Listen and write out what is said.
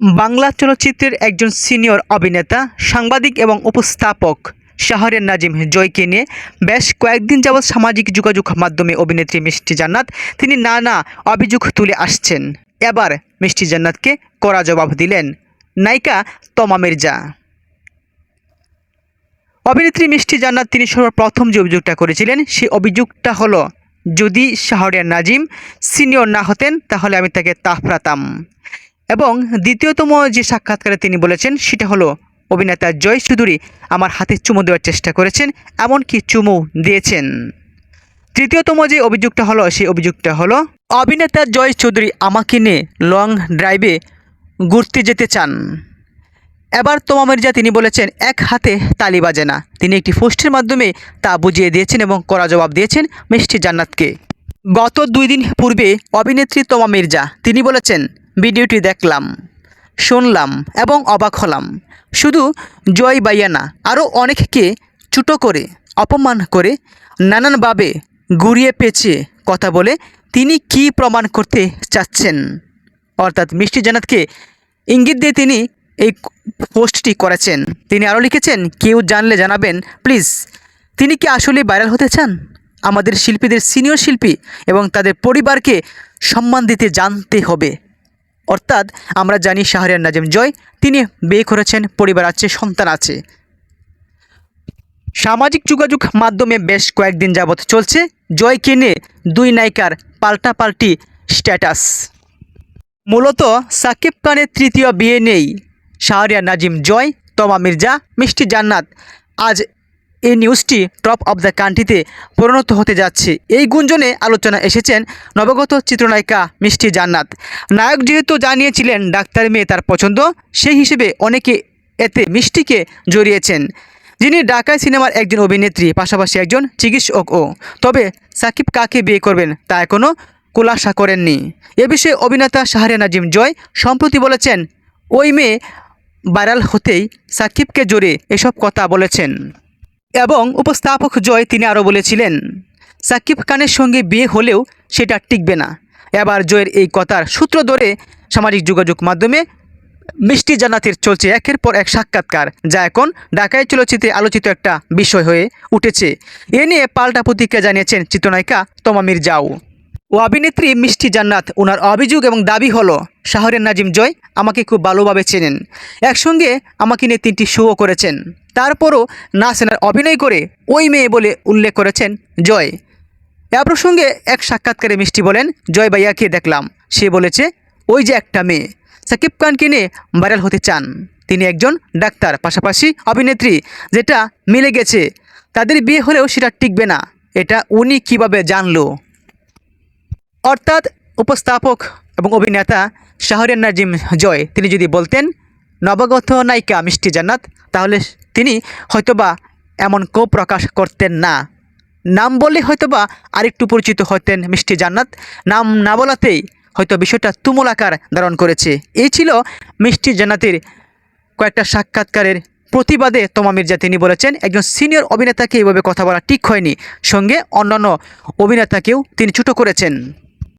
বাংলা চলচ্চিত্রের একজন সিনিয়র অভিনেতা, সাংবাদিক এবং উপস্থাপক শাহরের নাজিম জয়কে নিয়ে বেশ কয়েকদিন যাবৎ সামাজিক যোগাযোগ মাধ্যমে অভিনেত্রী মিষ্টি জান্নাত তিনি নানা অভিযোগ তুলে আসছেন। এবার মিষ্টি জান্নাতকে কড়া জবাব দিলেন নায়িকা তমা মির্জা। অভিনেত্রী মিষ্টি জান্নাত তিনি সর্বপ্রথম যে অভিযোগটা করেছিলেন সেই অভিযোগটা হলো, যদি শাহরিয়ার নাজিম সিনিয়র না হতেন, তাহলে আমি তাকে তাফরাতাম। এবং দ্বিতীয়তম যে সাক্ষাৎকারে তিনি বলেছেন, সেটা হলো অভিনেতা জয় চৌধুরী আমার হাতে চুমু দেওয়ার চেষ্টা করেছেন, এমনকি চুমু দিয়েছেন। তৃতীয়তম যে অভিযোগটা হলো, সেই অভিযোগটা হলো অভিনেতা জয় চৌধুরী আমাকে নিয়ে লং ড্রাইভে ঘুরতে যেতে চান। এবার তোমা মির্জা তিনি বলেছেন, এক হাতে তালি বাজে না। তিনি একটি পোস্টের মাধ্যমে তা বুঝিয়ে দিয়েছেন এবং কড়া জবাব দিয়েছেন মিষ্টি জান্নাতকে। গত দুই দিন পূর্বে অভিনেত্রী তোমা মির্জা তিনি বলেছেন ভিডিওটি দেখলাম, শুনলাম এবং অবাক হলাম। শুধু জয় বাইয়া না, আরও অনেককে চুটো করে, অপমান করে, নানানভাবে ঘুরিয়ে পেঁচিয়ে কথা বলে তিনি কি প্রমাণ করতে চাচ্ছেন? অর্থাৎ মিষ্টি জানাতকে ইঙ্গিত দিয়ে তিনি এই পোস্টটি করেছেন। তিনি আরও লিখেছেন, কেউ জানলে জানাবেন, প্লিজ। তিনি কি আসলে ভাইরাল হতে চান? আমাদের শিল্পীদের সিনিয়র শিল্পী এবং তাদের পরিবারকে সম্মান দিতে জানতে হবে। অর্থাৎ আমরা জানি শাহরিয়ার নাজিম জয়, তিনি বিয়ে করেছেন, পরিবার আছে, সন্তান আছে। সামাজিক যোগাযোগ মাধ্যমে বেশ কয়েকদিন যাবৎ চলছে। জয়কে নিয়ে দুই নায়িকার পাল্টাপাল্টি স্ট্যাটাস। মূলত সাকিব খানের তৃতীয় বিয়ে নেই। শাহরিয়ার নাজিম জয়, তমা মির্জা, মিষ্টি জান্নাত। আজ এই নিউজটি টপ অব দ্য কান্ট্রিতে পরিণত হতে যাচ্ছে। এই গুঞ্জনে আলোচনা এসেছেন নবগত চিত্রনায়িকা মিষ্টি জান্নাত। নায়ক যেহেতু জানিয়েছিলেন ডাক্তার মেয়ে তার পছন্দ, সেই হিসেবে অনেকে এতে মিষ্টিকে জড়িয়েছেন। যিনি ঢাকায় সিনেমার একজন অভিনেত্রী, পাশাপাশি একজন চিকিৎসকও তবে সাকিব কাকে বিয়ে করবেন তা এখনও খোলাসা করেননি। এ বিষয়ে অভিনেতা শাহরিয়া নাজিম জয় সম্প্রতি বলেছেন, ওই মেয়ে ভাইরাল হতেই সাকিবকে জোরে এসব কথা বলেছেন। এবং উপস্থাপক জয় তিনি আরও বলেছিলেন, সাকিব খানের সঙ্গে বিয়ে হলেও সেটা টিকবে না। এবার জয়ের এই কথার সূত্র ধরে সামাজিক যোগাযোগ মাধ্যমে মিষ্টি জানাতের চলছে একের পর এক সাক্ষাৎকার, যা এখন ঢাকায় চলচ্চিত্রে আলোচিত একটা বিষয় হয়ে উঠেছে। এ নিয়ে পাল্টা প্রতিক্রিয়া জানিয়েছেন চিত্রনায়িকা তমামির মির্জাও। ও অভিনেত্রী মিষ্টি জান্নাত। ওনার অভিযোগ এবং দাবি হলো শাহরের নাজিম জয় আমাকে খুব ভালোভাবে চেনেন। একসঙ্গে আমাকে নিয়ে তিনটি শোও করেছেন। তারপরও না সেনার অভিনয় করে ওই মেয়ে বলে উল্লেখ করেছেন জয়। এ প্রসঙ্গে এক সাক্ষাৎকারে মিষ্টি বলেন, জয় ভাইয়াকে দেখলাম? সে বলেছে, ওই যে একটা মেয়ে। সাকিব খানকে নিয়ে ভাইরাল হতে চান। তিনি একজন ডাক্তার, পাশাপাশি অভিনেত্রী, যেটা মিলে গেছে। তাদের বিয়ে হলেও সেটা টিকবে না। এটা উনি কীভাবে জানলো? অর্থাৎ উপস্থাপক এবং অভিনেতা শাহরিয়ার নাজিম জয়, তিনি যদি বলতেন, নবগত নায়িকা মিষ্টি জান্নাত তাহলে তিনি হয়তোবা এমন কো প্রকাশ করতেন না। নাম বললে হয়তোবা আরেকটু পরিচিত হতেন মিষ্টি জান্নাত। নাম না বলাতেই হয়তো বিষয়টা তুমুল আকার ধারণ করেছে। এই ছিল মিষ্টি জান্নাতের কয়েকটা সাক্ষাৎকারের প্রতিবাদে তোমা মির্জা, তিনি বলেছেন, একজন সিনিয়র অভিনেতাকে এইভাবে কথা বলা ঠিক হয়নি। সঙ্গে অন্যান্য অভিনেতাকেও তিনি ছোটো করেছেন।